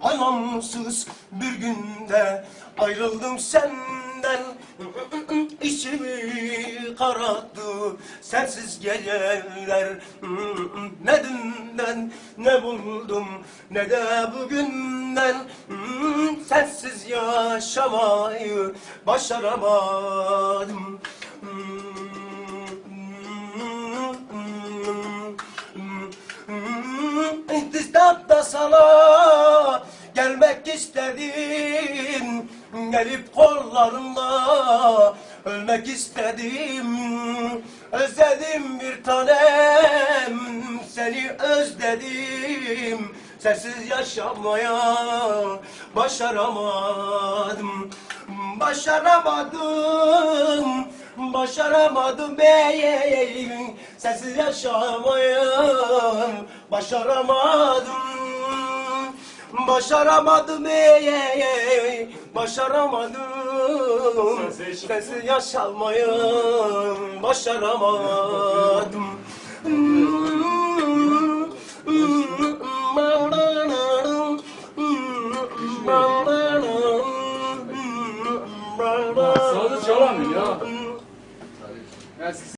Anlamsız bir günde ayrıldım senden İçimi kararttı sensiz geceler Ne dünden ne buldum ne de bugünden. Sensiz yaşamayı başaramadım. İntizamda sana gelmek istedim Gelip kollarında ölmek istedim. Özledim bir tanem seni özledim. Sensiz yaşamaya başaramadım. Başaramadım Başaramadım beyim. Sensiz yaşamayı Başaramadım Başaramadım ey ey ey Başaramadım. Sensiz yaşamayı Başaramadım. Sazı çalamıyor ya. Eskisi